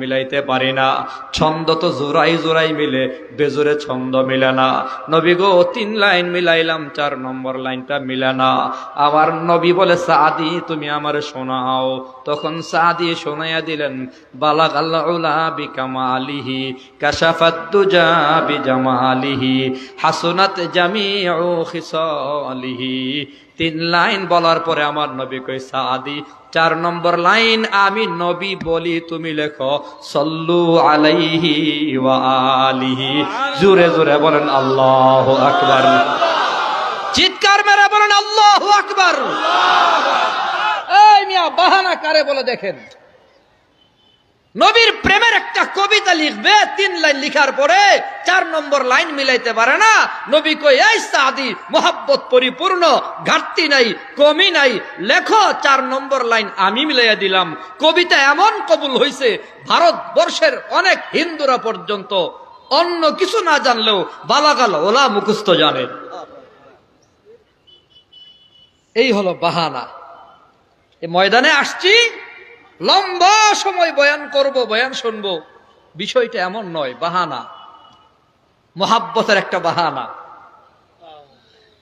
মিলাইতে পারি না। ছন্দ তো জোড়াই জোড়াই মিলে বেজোরে ছন্দ মিলে না। নবী গো, তিন লাইন মিলাইলাম, চার নম্বর লাইনটা মিলে না। আমার নবী বলে, সাদি, তুমি আমার শোনাও। তখন সাদি শোনাইয়া দিলেন বালাগ আল্লাহ বিকামালিহি কাশাফাদ্দুজা বিজামালিহি, হাসুনাত জামিউ খিসালিহি। তিন লাইন বলার পরে আমার নবী কই সাদি চার নম্বর লাইন আমি নবী বলি তুমি লেখো সল্লু আলাইহি ওয়া আলিহি। জোরে জোরে বলেন আল্লাহু আকবার। চিৎকার মেরে বলেন আল্লাহু আকবার। এই মিয়া বাহানা কারে বলে দেখেন? নবীর প্রেমের একটা কবিতা লিখবে, তিন লাইন লিখার পরে চার নম্বর লাইন মিলাইতে পারে না। নবী কই এই সাদি মোহাব্বত পরিপূর্ণ, ঘাটতি নাই কমি নাই। লেখো, চার নম্বর লাইন আমি মিলাইয়া দিলাম। কবিতা এমন কবুল হইছে, ভারতবর্ষের অনেক হিন্দুরা পর্যন্ত অন্য কিছু না জানলেও বালাগাল ওলা মুখস্থ জানেন এই হলো বাহানা। ময়দানে আসছি লম্বা সময় বয়ান করব, বয়ান শুনব। বিষয়টা এমন নয়, বাহানা। মোহাব্বতের একটা বাহানা।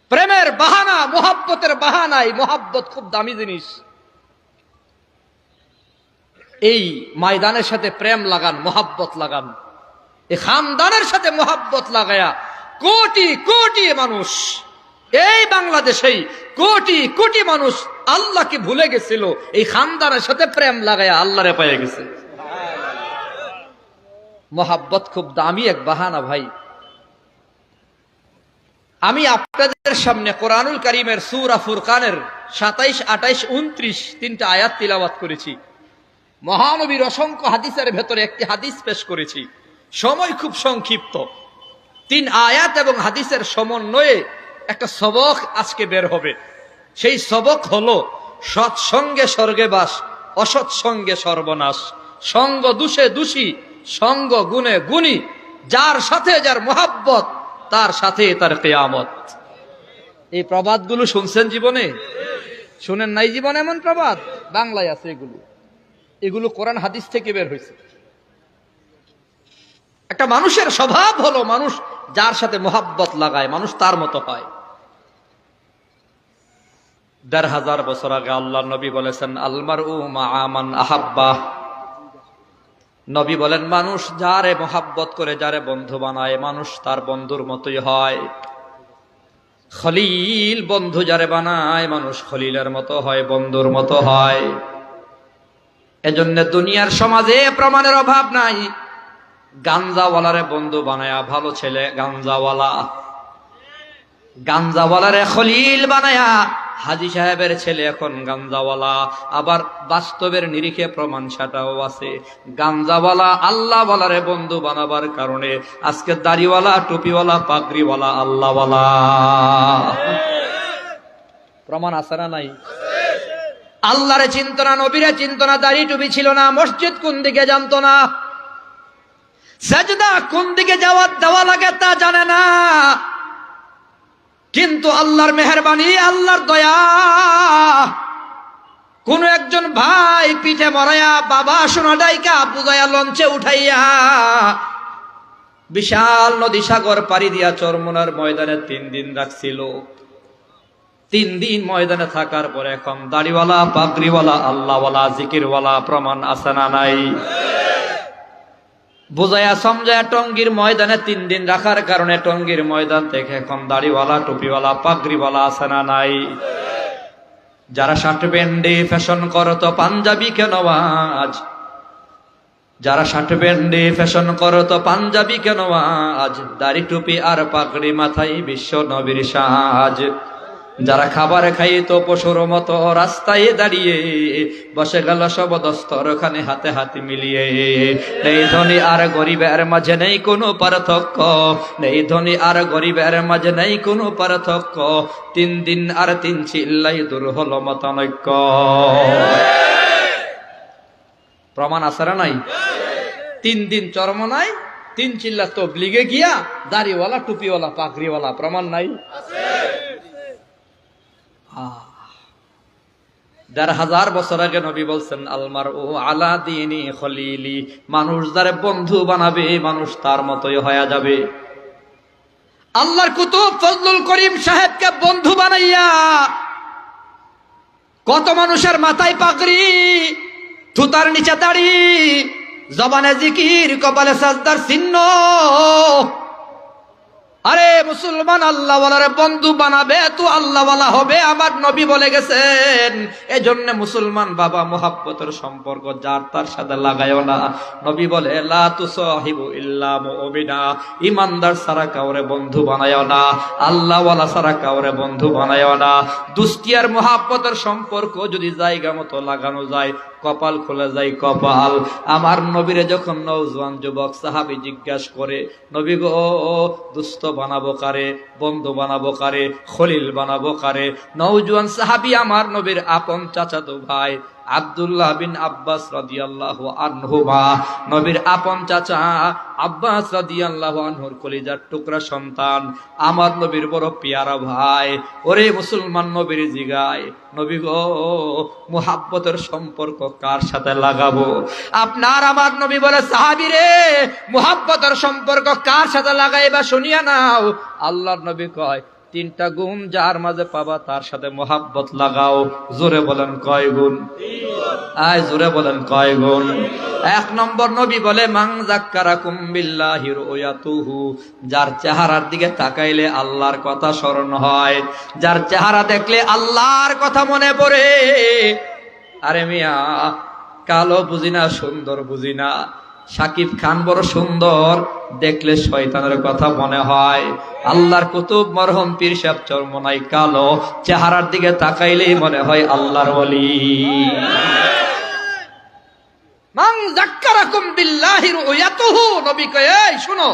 প্রেমের বাহানা, মোহাব্বতের বাহানাই। মোহাব্বত খুব দামি জিনিস। এই ময়দানের সাথে প্রেম লাগান, মোহাব্বত লাগান। এই খানদানের সাথে মোহাব্বত লাগায়া কোটি কোটি মানুষ এই বাংলাদেশেই কোটি কোটি মানুষ আল্লাহকে ভুলে গেছিল। এই খানদানের সাথে প্রেম লাগায়া আল্লাহরে পেয়ে গেছে। মোহাব্বত খুব দামি এক বাহানা, ভাই। আমি আপনাদের সামনে কোরআনুল করিমের সুরা ফুরকানের সাতাইশ আটাইশ উনত্রিশ তিনটা আয়াত তিলাবাত করেছি। মহানবীর অসংখ্য হাদিসের ভেতরে একটি হাদিস পেশ করেছি। সময় খুব সংক্ষিপ্ত। তিন আয়াত এবং হাদিসের সমন্বয়ে একটা সবক আজকে বের হবে। সেই সবক হলো সৎসঙ্গে স্বর্গে বাস, অসৎসঙ্গে সর্বনাশ। সঙ্গ দুষে দোষী, সঙ্গ গুণে গুণী। যার সাথে যার মোহাব্বত, তার সাথে তার কেয়ামত। এই প্রবাদগুলো শুনছেন জীবনে? শুনেন নাই জীবন এমন প্রবাদ? বাংলায় আছে এগুলো। এগুলো কোরআন হাদিস থেকে বের হয়েছে। একটা মানুষের স্বভাব হলো মানুষ যার সাথে মোহাব্বত লাগায়, মানুষ তার মতো হয়। দেড় হাজার বছর আগে আল্লাহ নবী বলেছেন আলমার আমান আহাব্বা। নবী বলেন, মানুষ যারে মোহাব্বত করে, যারে বন্ধু বানায়, মানুষ তার বন্ধুর মতোই হয়। খলিল বন্ধু যারে বানায়, মানুষ খলিলের মতো হয়, বন্ধুর মতো হয়। এজন্য দুনিয়ার সমাজে প্রমাণের অভাব নাই। গাঞ্জাওয়ালারে বন্ধু বানায়া, ভালো ছেলে গাঞ্জাওয়ালা। গাঞ্জাওয়ালারে খলিল বানায়া, হাজি সাহেবের ছেলে এখন গাঞ্জাওয়ালা। আবার বাস্তবের নিরিখে প্রমাণ সেটাও আছে। গাঞ্জাওয়ালা আল্লাহ বলারে বন্ধু বানাবার কারণে আজকে দাড়িওয়ালা, টুপিওয়ালা, পাগড়িওয়ালা আল্লাহওয়ালা। প্রমাণ আছে না নাই? আল্লাহরে চিন্তনা নবীরে চিন্তনা দাড়ি টুপি ছিল না, মসজিদ কোন দিকে জানতো না? সাজদা কোন দিকে যাওয়ার দেওয়া লাগে তা জানে না। কিন্তু আল্লাহর মেহরবানি, আল্লাহর দয়া। কোন একজন ভাই পিঠে মরাইয়া বাবা সোনা ডাইকা বুঝাইয়া লঞ্চে উঠাইয়া বিশাল নদী সাগর পাড়ি দিয়া চরমনার ময়দানে তিন দিন রাখছিল। তিন দিন ময়দানে থাকার পরে এখন দাড়িওয়ালা, পাগড়িওয়ালা, আল্লাহওয়ালা, জিকিরওয়ালা প্রমাণ আছে না নাই? বুঝাইয়া সমঝায়া টঙ্গির ময়দানে তিন দিন রাখার কারণে টঙ্গির ময়দান থেকে এখন দাড়িওয়ালা, টুপিওয়ালা, পাগড়িওয়ালা আছে না নাই? যারা শার্ট প্যান্ডে ফ্যাশন করতো পাঞ্জাবি কেন আজ? যারা শার্ট প্যান্ডে ফ্যাশন করতো পাঞ্জাবি কেন আজ? দাড়ি, টুপি আর পাগড়ি মাথায় বিশ্ব নবীর সাজ। যারা খাবার খাইত পশুর মতো রাস্তায় দাঁড়িয়ে বসে গেল সব দস্তরখানে হাতে হাতে মিলিয়ে। নেই ধনী আর গরিবের মাঝে নেই কোনো পার্থক্য। নেই ধনী আর গরিবের মাঝে নেই কোনো পার্থক্য। তিন দিন আর তিন চিল্লাই দূর হলো মতানৈক্য। প্রমাণ আসারা নাই? তিন দিন চরম নাই, তিন চিল্লা তো ব্লিগে গিয়া দাড়িওয়ালা, টুপিওয়ালা, পাগড়িওয়ালা, প্রমাণ নাই? দেড় হাজার বছর আগে নবী বলছেন আলমার ও আলা দিনী খলিলি। মানুষ যারে বন্ধু বানাবে, মানুষ তার মতোই হয়ে যাবে। আল্লাহর কুতুব ফজলুল করিম সাহেবকে বন্ধু বানাইয়া কত মানুষের মাথায় পাকড়ি থুতার নিচে দাড়ি, জবানে জিকির, কপালে সাজদার চিহ্ন আরে মুসলমান আল্লাহ বন্ধু বানাবে, তো আল্লাহ হবে, আমার নবী বলে গেছেন। এজন্য মুসলমান বাবা মোহাব্বতের সম্পর্ক যার তার সাথে লাগায়ও না। নবী বলে ইমানদার সারা কাউরে বন্ধু বানায়ও না। আল্লাহওয়ালা সারা কাউরে বন্ধু বানায়ও না। দুস্তিয়ার মোহাব্বতের সম্পর্ক যদি জায়গা মতো লাগানো যায়, কপাল খোলা যায় কপাল। আমার নবীরে যখন নৌজওয়ান যুবক সাহাবি জিজ্ঞাসা করে, নবী গো দুস্থ বানাবো কারে, বন্ধু বানাবো কারে, খলিল বানাবো কারে। নৌজুয়ান সাহাবি আমার নবীর আপন চাচাতো ভাই। আব্দুল্লাহ বিন আব্বাস রাদিয়াল্লাহু আনহুমা, নবীর আপন চাচা আব্বাস রাদিয়াল্লাহু আনহুর কলিজার টুকরা সন্তান, আমার নবীর বড় পিয়ারা ভাই, ওরে মুসলমান নবীর জিগায়, নবী গো, মুহাব্বতের সম্পর্ক কার সাথে লাগাবো? আপনার আমার নবী বলে, সাহাবি রে, মুহাব্বতের সম্পর্ক কার সাথে লাগাইবা শুনিয়া নাও? আল্লাহর নবী কয় তিনটা গুণ যার মাঝে পাবা তার সাথে মোহাব্বত লাগাও। জোরে বলেন কয় গুণ? আয় জোরে বলেন কয় গুণ? এক নম্বর নবী বলে যার চেহারার দিকে তাকাইলে আল্লাহর কথা স্মরণ হয়। যার চেহারা দেখলে আল্লাহর কথা মনে পড়ে। আরে মিয়া, কালো বুঝি না সুন্দর বুঝি না সাকিব খান বড় সুন্দর। দেখলে শয়তানের কথা মনে হয়। আল্লাহর কুতুব মরহম পীর সাহেব চরমনাই কালো। চেহারার দিকে তাকাইলেই মনে হয় আল্লাহর শুনো,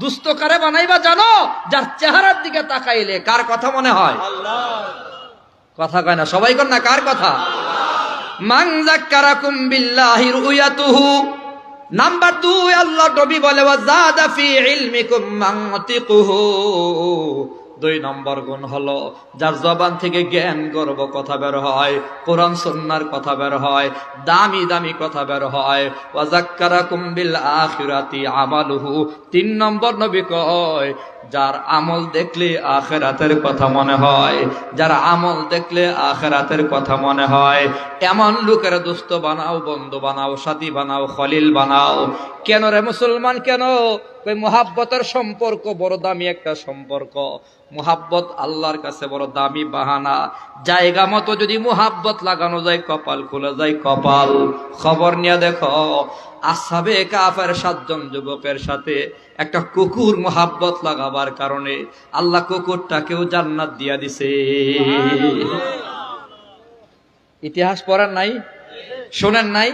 দুস্থ কারে বানাইবা চেহারার দিকে তাকাইলে কার কথা মনে হয়? কথা কয় না, সবাই কর না, কার কথা? যাক্কারাকুম বিল্লাহির ওয়াতুহু নাম্বার দুই, আল্লাহ নবী বলে দুই নম্বর গুণ হলো, যার জবান থেকে জ্ঞান গর্ব কথা বের হয়, কোরআন সন্ন্যার কথা বের হয়, দামি দামি কথা বের হয়। ওয়াজাক্কারা কুম্বিল আখিরাতি আমালুহু। তিন নম্বর নবী কয় যার আমল দেখলে আখেরাতের কথা মনে হয়, যার আমল দেখলে আখেরাতের কথা মনে হয়। এমন লোকের দুস্থ বানাও, বন্ধু বানাও, সাথী বানাও, খলিল বানাও। কেন রে মুসলমান কেন? ওই মোহাব্বতের সম্পর্ক বড় দামি একটা সম্পর্ক। মোহাব্বত আল্লাহর কাছে বড় দামি বাহানা। জায়গা মতো যদি মোহাব্বত লাগানো যায়, কপাল খুলে যায়, কপাল। খবর নিয়ে দেখো আসাবে কাফের সাতজন যুবকের সাথে একটা কুকুর মোহাব্বত লাগাবার কারণে আল্লাহ কুকুরটাকেও জান্নাত দিয়া দিছে। ইতিহাস পড়েন নাই? শোনেন নাই?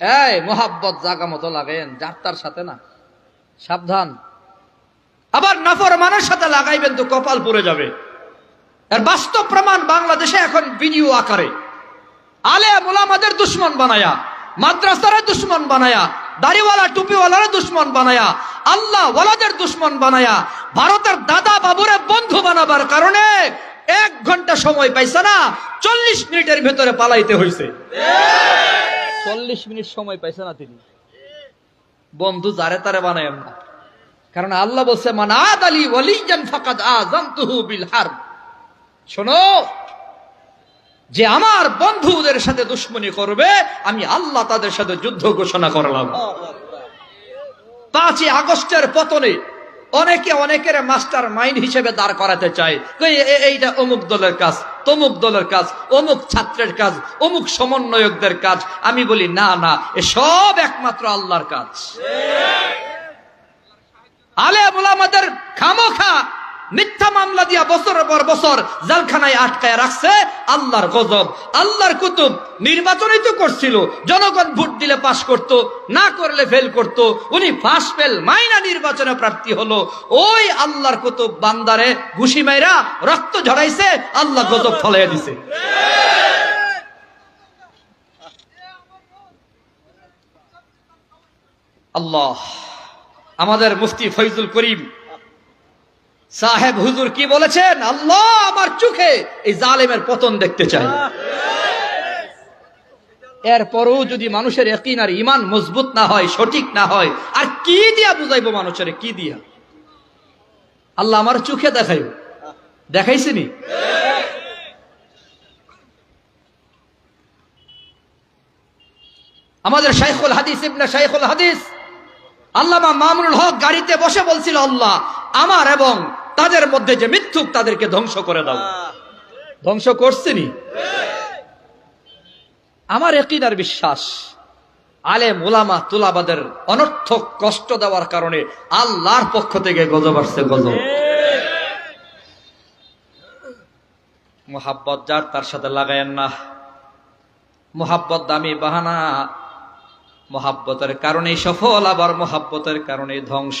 এই, মোহাব্বত জাগা মতো লাগেন, যার তার সাথে না। সাবধান। আবার নাফর মানের সাথে লাগাইবেন তো কপাল পড়ে যাবে। এর বাস্তব প্রমাণ বাংলাদেশে এখন ভিডিও আকারে। আলে মোলামাদের দুশ্মন বানায়া। মাদ্রাসারে দুশ্মন বানায়া দাড়িওয়ালা টুপিওয়ালারে দুশ্মন বানায়া আল্লাহ ওয়ালাদের দুশ্মন বানায়া ভারতের দাদা বাবুরে বন্ধু বানাবার কারণে এক ঘণ্টা সময় পাইছে না চল্লিশ মিনিটের ভেতরে পালাইতে হয়েছে চল্লিশ মিনিট সময় পাইছে না তিনি। বন্ধু যারে তারে বানায় না। কারণ আল্লাহ বলছে মান আদ আলী ওয়ালিজান ফাকাদ আযানতুহু বিল হারব। শোনো যে আমার বন্ধুদের সাথে দুশ্মনী করবে আমি আল্লাহ তাদের সাথে যুদ্ধ ঘোষণা করলাম। পাঁচই আগস্টের পতনে অনেকে অনেকের মাস্টার মাইন্ড হিসেবে দাঁড় করাতে চায়। এইটা অমুক দলের কাজ তমুক দলের কাজ অমুক ছাত্রের কাজ অমুক সমন্বয়কদের কাজ। আমি বলি না না এ সব একমাত্র আল্লাহর কাজ। আলে আমাদের খামোখা। মিথ্যা মামলা দিয়া বছরের পর বছর জেলখানায় আটকায় রাখছে আল্লাহর গজব, আল্লাহর কুতুব। নির্বাচনই তো করছিল। জনগণ ভোট দিলে পাশ করত, না করলে ফেল করত। উনি পাশ ফেল মাইনা নির্বাচনে প্রার্থী হলো। ওই আল্লাহর কুতুব বান্দারে ঘুষি মাইরা রক্ত ঝরাইছে, আল্লাহ গজব ফলাইয়া দিছে। আল্লাহ, আমাদের মুফতি ফৈজুল করিম সাহেব হুজুর কি বলেছেন? আল্লাহ আমার চোখে এই জালেমের পতন দেখতে চাই। এরপরও যদি মানুষের একিন আর ইমান মজবুত না হয়, সঠিক না হয়, আর কি দিয়া বুঝাইবো মানুষের, কি দিয়া? আল্লাহ আমার চোখে দেখাইব। দেখাইছিনি? আমাদের শাইখুল হাদিস, ইবনে শাইখুল হাদিস আল্লামা মামুনুল হক গাড়িতে বসে বলছিল, আল্লাহ, আমার এবং তাদের মধ্যে যে মিথ্যুক তাদেরকে ধ্বংস করে দাও। ধ্বংস করছিনি আমার একিদার বিশ্বাস আলে মোলামা তুলাবাদের অনর্থক কষ্ট দেওয়ার কারণে আল্লাহর পক্ষ থেকে গজব আসছে গজব। মোহাব্বত যার তার সাথে লাগায়েন না। মোহাব্বত দামি বাহানা। মোহাব্বতের কারণে সফল আবার মোহাব্বতের কারণে ধ্বংস।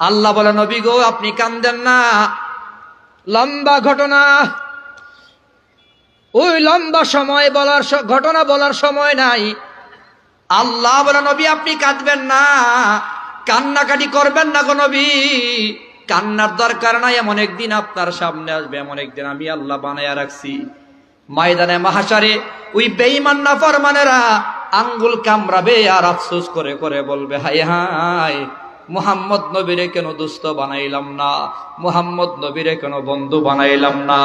আল্লাহ বলে, নবী গো, আপনি কান্দেন না। লম্বা ঘটনা। ওই লম্বা সময় বলার ঘটনা বলার সময় নাই। আল্লাহ বলে, নবী, আপনি কাঁদবেন না। কান্নাকাটি করবেন না গো নবী। কান্নার দরকার নাই, এমন একদিন আপনার সামনে আসবে, এমন একদিন আমি আল্লাহ বানাইয়া রাখছি। ময়দানে মাহাসারে ওই বেঈমান না ফরমানেরা আঙ্গুল কামড়াবে আর আফসোস করে করে বলবে হাই হাই মোহাম্মদ নবীরে কেন দুস্থ বানাইলাম না? মোহাম্মদ নবীরে কেন বন্ধু বানাইলাম না?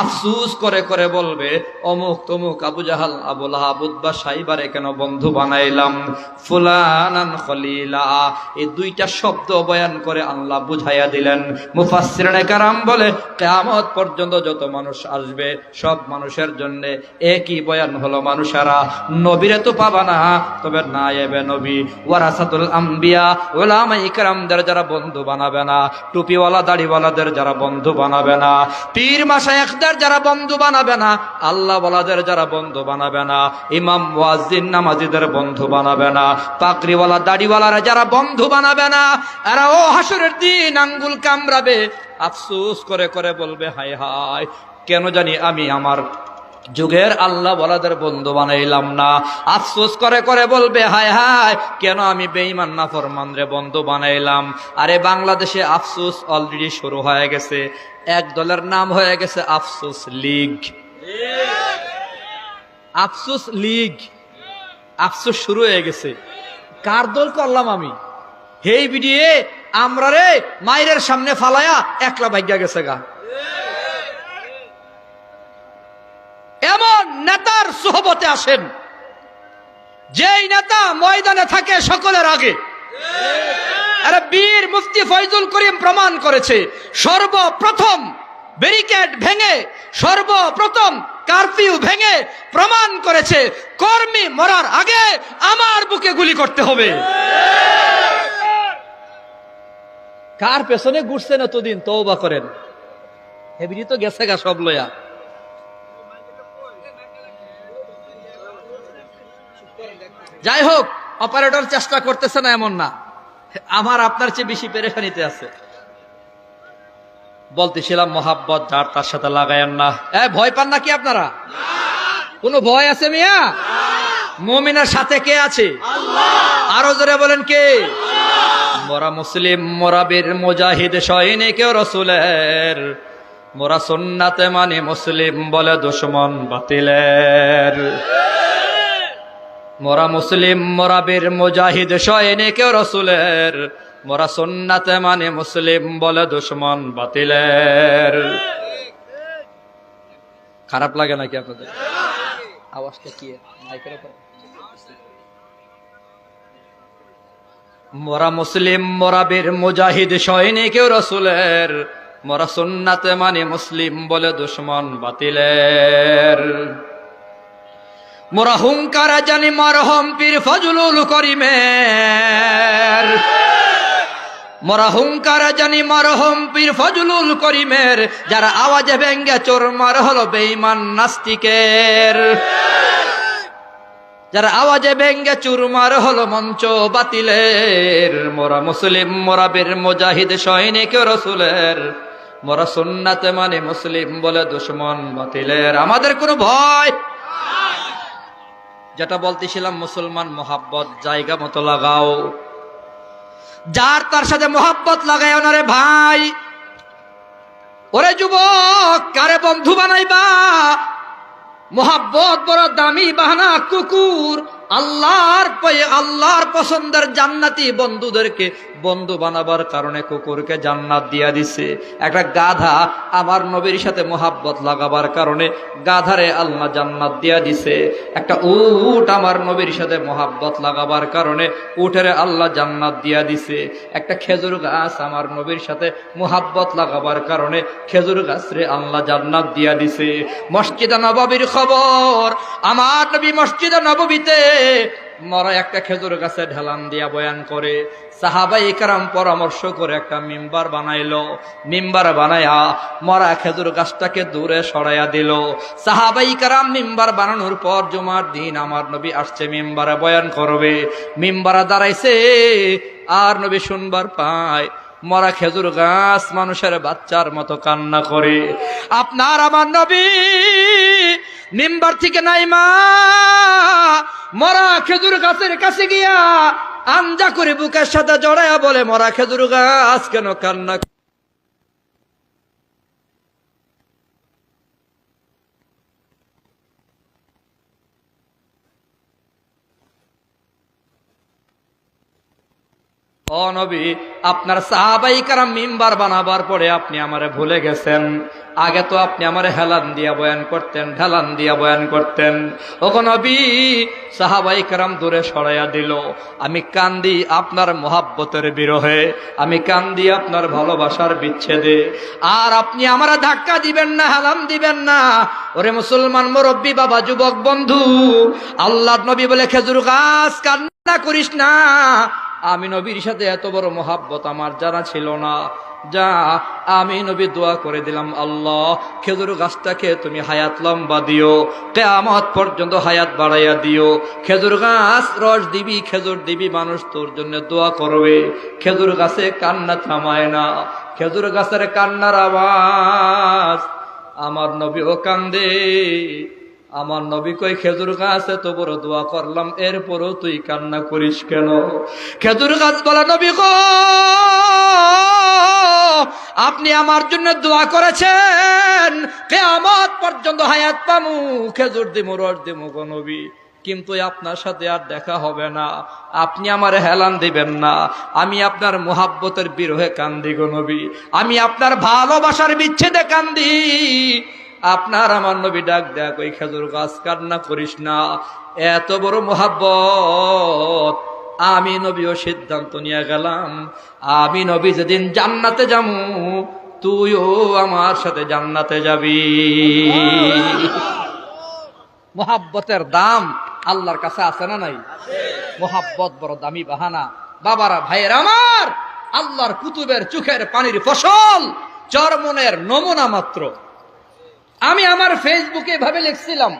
আফসুস করে করে বলবে, অমুক তমুক আবু জাহাল আবুল আবুদ্বা সাইবারে কেন বন্ধু বানাইলাম? ফুলানান খলিলা। এই দুইটা শব্দ বয়ান করে আল্লাহ বুঝাইয়া দিলেন। মুফাসসিরিনে কারাম বলে, কিয়ামত পর্যন্ত যত মানুষ আসবে, সব মানুষের জন্যে একই বয়ান হলো মানুষেরা। নবীরে তো পাবা না, তবে না এবে নবী। ওয়ারাসাতুল আম্বিয়া ওলামা ইকরামদের যারা বন্ধু বানাবে না, টুপিওয়ালা, দাড়িওয়ালাদের যারা বন্ধু বানাবে না, পীর মাসায়েখদের যারা বন্ধু বানাবে না আল্লাহ যারা বন্ধু বানাবে না, ইমাম ওয়াজিন নামাজিদের বন্ধু বানাবে না, পাকড়িওয়ালা, দাড়িওয়ালারা যারা বন্ধু বানাবে না, এরা ও হাসুরের দিন আঙ্গুল কামড়াবে, আফসুস করে করে বলবে হাই হাই কেন জানি আমি আমার যুগের আল্লাহ বলাদের বন্ধু বানাইলাম না। আফসোস করে করে বলবে, হায় হায়, কেন আমি বেঈমান না ফরমান রে বন্ধু বানাইলাম? আরে বাংলাদেশে আফসোস অলরেডি শুরু হয়ে গেছে। এক দলের নাম হয়ে গেছে আফসোস লীগ। আফসোস লীগ। আফসোস শুরু হয়ে গেছে। কার দল করলাম আমি? হেই বিডিয়ে আমরা রে মায়ের সামনে ফালায়া একলা ভাগ্যা গেছে গা এমন নেতার সোহবতে আসেন। যেই নেতা ময়দানে থাকে সকলের আগে। আরে বীর মুফতি ফয়জুল করিম প্রমাণ করেছে, সর্বপ্রথম ব্যারিকেড ভেঙে, সর্বপ্রথম কারফিউ ভেঙে প্রমাণ করেছে, কর্মী মরার আগে আমার বুকে গুলি করতে হবে। কার পেছনে ঘুরছেন এতদিন? তৌবা করেন। হেবিনি তো গেছে গা সব লয়া। যাই হোক অপারেটর চেষ্টা করতেছে না এমন না। আমার আপনার চেয়ে বেশি পেরেখানিতে আছে। বলতেছিলাম, মোহাব্বত, যার তার সাথে লাগায়েন না। এ, ভয় পান নাকি আপনারা? কোনো ভয় আছে মিয়া? মমিনের সাথে কে আছে? আরও জোরে বলেন কে? মোরা মুসলিম, মোরা বীর, মুজাহিদ, সৈনিক, রসুলের। মোরা সুন্নাতে মানে মুসলিম বলে দুশ্মন বাতিলের। মোরা মুসলিম, মোরা বীর মুজাহিদ সৈনিক রসুলের। মোরা সুন্নাতে মানে মুসলিম বলে দুশ্মন বাতিলের। খারাপ লাগে নাকি আপনাদের? আওয়াজটা কি? মোরা মুসলিম, মোরা বীর মুজাহিদ সৈনিক রসুলের। মোরা সুন্নাতে মানে মুসলিম বলে দুশ্মন বাতিলের। মোরা হুঙ্কারা জানি মরহম পীর ফজলুল করিমের। মরা হুঙ্কারে জানি মরহম পীর ফজলুল করিমের, যারা আওয়াজে ভেঙ্গে চোর মার হলো বেঈমান নাস্তিকের। যারা আওয়াজে ভেঙ্গে চুরমার হলো মঞ্চ বাতিলের। মোরা মুসলিম, মোরা বীর, মুজাহিদ, সৈনিক, রসুলের। মোরা সুন্নাতে মানে মুসলিম বলে দুশ্মন বাতিলের। আমাদের কোনো ভয় যেটা বলতেছিলাম, মুসলমান মোহাব্বত, জায়গা মতো লাগাও। যার তার সাথে মোহাব্বত লাগায় ওনারে ভাই। ওরে যুবক, কারে বন্ধু বানাইবা? মোহাব্বত বড় দামি বাহানা, কুকুর। আল্লাহর আল্লাহর পছন্দের জান্নাতি বন্ধুদেরকে বন্ধু বানাবার কারণে কুকুরকে জান্নাত দিয়া দিছে। একটা গাধা আমার নবীর সাথে মোহাব্বত লাগাবার কারণে গাধারে আল্লাহ জান্নাত দিয়া দিছে। একটা উট আমার নবীর সাথে মোহাব্বত লাগাবার কারণে উটের আল্লাহ জান্নাত দিয়া দিছে। একটা খেজুর গাছ আমার নবীর সাথে মোহাব্বত লাগাবার কারণে খেজুর গাছ রে আল্লাহ জান্নাত দিয়া দিছে। মসজিদে নববীর খবর, আমার নবী মসজিদে নববীতে মরা একটা খেজুর গাছে ঢালান দিয়া বয়ান করে। সাহাবাই কারাম পরামর্শ করে একটা মিম্বার বানাইলো। মিম্বার বানায়া মরা খেজুর গাছটাকে দূরে সরাইয়া দিল। সাহাবাই কারাম মিম্বার বানানোর পর জুমার দিন আমার নবী আসছে মিম্বারে বয়ান করবে। মিম্বারা দাঁড়াইছে, আর নবী শুনবার পায়, মরা খেজুর গাছ মানুষের বাচ্চার মতো কান্না করে। আপনার আমার নবী মিম্বার থেকে নাইমা মরা খেজুর গাছের কাছে গিয়া আঞ্জা করে বুকের সাথে জড়ায়া বলে, মরা খেজুর গাছ কেন কান্না ও নবী, আপনার সাহাবাই কারাম মিম্বার বানাবার পরে আপনি আমারে ভুলে গেছেন। আগে তো আপনি আমারে হেলান দিয়া বয়ান করতেন, ঢালান দিয়া বয়ান করতেন। ও নবী, সাহাবাই কারাম দূরে সরাইয়া দিল। আমি কান্দি আপনার মোহাব্বতের বিরহে, আমি কান্দি আপনার ভালোবাসার বিচ্ছেদে। আর আপনি আমারে ধাক্কা দিবেন না, হেলান দিবেন না। ওরে মুসলমান মুরব্বী, বাবা, যুবক, বন্ধু আল্লাহ নবী বলে খেজুর গাছ কান্না করিস না। আমি নবীর সাথে এত বড় মোহাব্বত আমার জানা ছিল না। যা, আমি নবী দোয়া করে দিলাম, আল্লাহ, খেজুর গাছটাকে তুমি হায়াত লম্বা দিও, কেয়ামত পর্যন্ত হায়াত বাড়াইয়া দিও। খেজুর গাছ, রস দিবি, খেজুর দিবি, মানুষ তোর জন্য দোয়া করবে। খেজুর গাছে কান্না থামায় না। খেজুর গাছের কান্নার আওয়াজ আমার নবীও কান্দে। আমার নবী কই, খেজুর গাছ এত বড় দোয়া করলাম, এরপরও তুই কান্না করিস কেন? খেজুর গাছ বলা, নবী গো, আপনি আমার জন্য দোয়া করেছেন, কেয়ামত পর্যন্ত হায়াত পামু, খেজুর দিমু, রস দিমু গো নবী। কিন্তু আপনার সাথে আর দেখা হবে না, আপনি আমার হেলান দিবেন না, আমি আপনার মোহাব্বতের বিরহে কান্দি গো নবী, আমি আপনার ভালোবাসার বিচ্ছেদে কান্দি আপনার আমার নবী ডাক দেখ, ওই খেজুর গাছ কান্না করিস না। এত বড় মোহাব্বত। আমি নবীও সিদ্ধান্ত নিয়ে গেলাম, আমি নবী যেদিন জান্নাতে যামু, তুইও আমার সাথে জান্নাতে যাবি। মোহাব্বতের দাম আল্লাহর কাছে আছে না নাই? মোহাব্বত বড় দামি বাহানা। বাবারা, ভাইয়ের আমার, আল্লাহর কুতুবের চোখের পানির ফসল, চরমনের নমুনা মাত্র। আমি আমার ফেসবুকে ভাবে লিখছিলাম,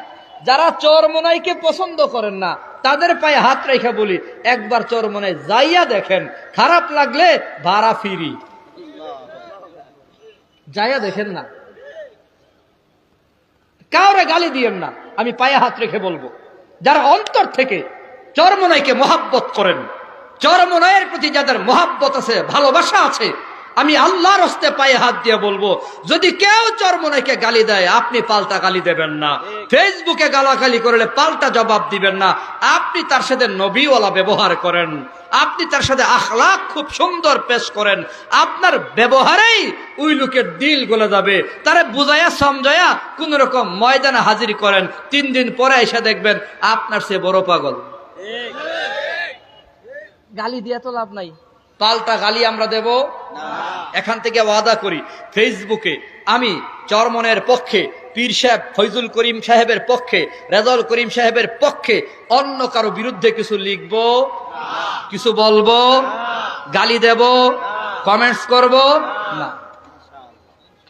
যারা চরমনাইকে পছন্দ করেন না, তাদের পায়ে হাত রেখে বলি, একবার চরমনাই যাইয়া দেখেন, খারাপ লাগলে ভাড়া ফিরি। যাইয়া দেখেন না। কাউরে গালি দিয়েন না, আমি পায়ে হাত রেখে বলব। যারা অন্তর থেকে চরমনাইকে মহাব্বত করেন, চরমনাইয়ের প্রতি যাদের মহাব্বত আছে, ভালোবাসা আছে আমি আল্লাহর হস্তে পায়ে হাত দিয়ে বলব, যদি কেউ চরমনাইকে গালি দেয়, আপনি পাল্টা গালি দেবেন না। ফেসবুকে গালাগালি করলে পাল্টা জবাব দিবেন না। আপনি তার সাথে নবীওয়ালা ব্যবহার করেন। আপনি তার সাথে আখলাখ খুব সুন্দর পেশ করেন। আপনার ব্যবহারেই ওই লোকের দিল গলে যাবে। তারে বুঝাইয়া সমঝাইয়া কোন রকম ময়দানে হাজির করেন। তিন দিন পরে এসে দেখবেন আপনার সে বড় পাগল। গালি দিয়া তো লাভ নাই। পাল্টা গালি আমরা দেব? এখান থেকে ওয়াদা করি ফেসবুকে আমি চরমনের পক্ষে পীর সাহেব ফৈজুল করিম সাহেবের পক্ষে রেজল করিম সাহেবের পক্ষে অন্য কারও বিরুদ্ধে কিছু লিখব? কিছু বলব? গালি দেব? কমেন্টস করব? না।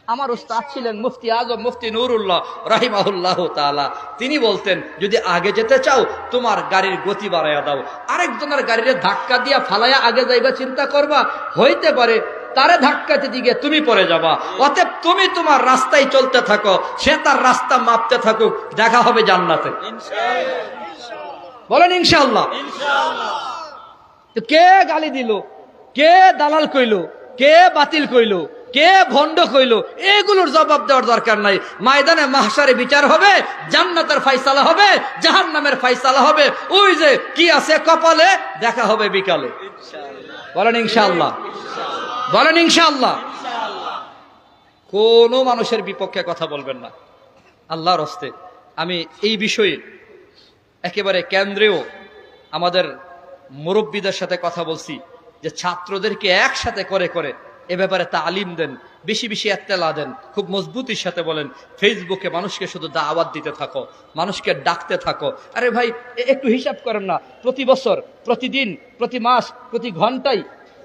আমার উস্তাদ ছিলেন মুফতি আজম, মুফতি নুরুল্লাহ রাহিমাহুল্লাহ তাআলা। তিনি বলতেন, যদি আগে যেতে চাও, তোমার গাড়ির গতি বাড়াইয়া দাও। আরেকজনের গাড়ির ধাক্কা দিয়া ফালাইয়া আগে যাইবা, চিন্তা করবা, হইতে পারে তারে ধাক্কাতে দিকে তুমি পরে যাবা। অতএব তুমি তোমার রাস্তায় চলতে থাকো, সে তার রাস্তা মাপতে থাকুক, দেখা হবে জান্নাতে। বলেন ইনশাল্লাহ কে গালি দিল? কে দালাল কইল? কে বাতিল কইল? কে ভণ্ড কইল? এগুলোর জবাব দেওয়ার দরকার নাই। ময়দানে মাহসারে বিচার হবে, জান্নাতের ফাইসালা হবে জাহান নামের ফাইসালা হবে। ওই যে কি আছে কপালে, দেখা হবে বিকালে। বলেন ইনশাআল্লাহ। বলেন ইনশাআল্লাহ। কোনো মানুষের বিপক্ষে কথা বলবেন না। আল্লাহর হস্তে। আমি এই বিষয়ে একেবারে কেন্দ্রেও আমাদের মুরব্বীদের সাথে কথা বলছি, যে ছাত্রদেরকে একসাথে করে করে এ ব্যাপারে তালিম দেন, বেশি বেশি এত্তেলা দেন, খুব মজবুতির সাথে বলেন, ফেসবুকে মানুষকে শুধু দাওয়াত দিতে থাকো, মানুষকে ডাকতে থাকো। আরে ভাই একটু হিসাব করেন না, প্রতি বছর, প্রতিদিন, প্রতি মাস, প্রতি ঘন্টায়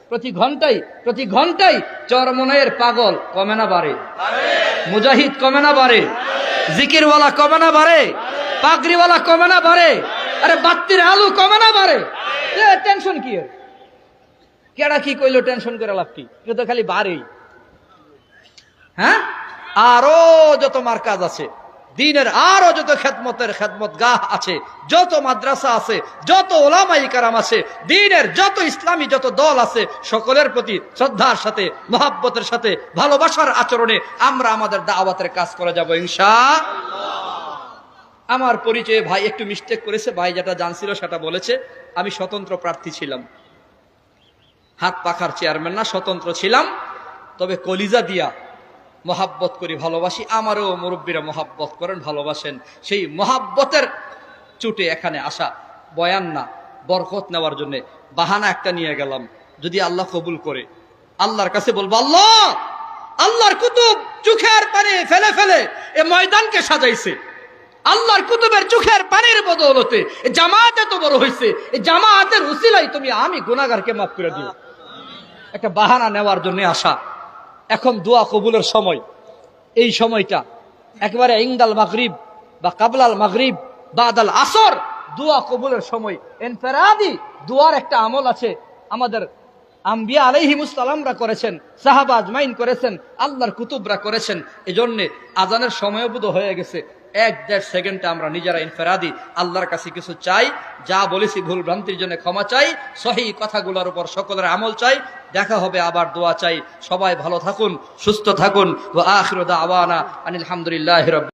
প্রতি ঘন্টায় প্রতি ঘন্টায় চরমনের পাগল কমে না বাড়ে। মুজাহিদ কমে না বাড়ে। জিকিরওয়ালা কমে না বাড়ে। পাগড়িওয়ালা কমে না বাড়ে। আরে বাত্তির আলু কমে না বাড়ে। টেনশন কি? কেডা কি কইলো টেনশন করে লাভ কি? এটা তো খালি বাড়েই হ্যাঁ? আরও যত মার্কাজ আছে, দিনের আরও যত খেদমতের খেদমত গাহ আছে, যত মাদ্রাসা আছে, যত ওলামাই কারাম আছে, দিনের যত ইসলামী যত দল আছে, সকলের প্রতি শ্রদ্ধার সাথে, মহাব্বতের সাথে, ভালোবাসার আচরণে আমরা আমাদের দাওয়াতের কাজ করে যাব ইনশা আমার পরিচয়ে ভাই একটু মিস্টেক করেছে, ভাই যেটা জানছিল সেটা বলেছে। আমি স্বতন্ত্র প্রার্থী ছিলাম। হাত পাখার চেয়ারম্যান না, স্বতন্ত্র ছিলাম। তবে কলিজা দিয়া মহাব্বত করি, ভালোবাসি। আমারও মুরব্বীরা মহাব্বত করেন, ভালোবাসেন। সেই মহাব্বতের চুটে এখানে আসা বয়ান না, বরকত নেওয়ার জন্য বাহানা একটা নিয়ে গেলাম। যদি আল্লাহ কবুল করে, আল্লাহর কাছে বলব, আল্লাহ, আল্লাহর কুতুব চোখের পানি ফেলে ফেলে এ ময়দানকে সাজাইছে। আল্লাহর কুতুবের চোখের পানির বদৌলতে জামাত এত বড় হয়েছে জামাতের উসিলাই তুমি আমি গুনাগারকে মাফ করে দিও। একটা বাহানা নেওয়ার জন্য আসা। এখন দোয়া কবুলের সময়। এই সময়টা একেবারে ইংদাল মাগরিব বা কাবলাল মাগরিব বাদাল আসর দোয়া কবুলের সময়। এনফেরাদি দোয়ার একটা আমল আছে। আমাদের আম্বিয়া আলাইহিমুসালামরা করেছেন, সাহাবা আজমাইন করেছেন, আল্লাহর কুতুবরা করেছেন। এজন্যে আজানের সময়বোধ হয়ে গেছে। এক দেড় সেকেন্ডে আমরা নিজেরা ইনফেরাদি, আল্লাহর কাছে কিছু চাই, যা বলেছি ভুল ভ্রান্তির জন্য ক্ষমা চাই, সহি কথাগুলোর উপর সকলের আমল চাই, দেখা হবে আবার দোয়া চাই। সবাই ভালো থাকুন, সুস্থ থাকুন ও আখির আওয়ানা আনিল হামদুলিল্লাহ রব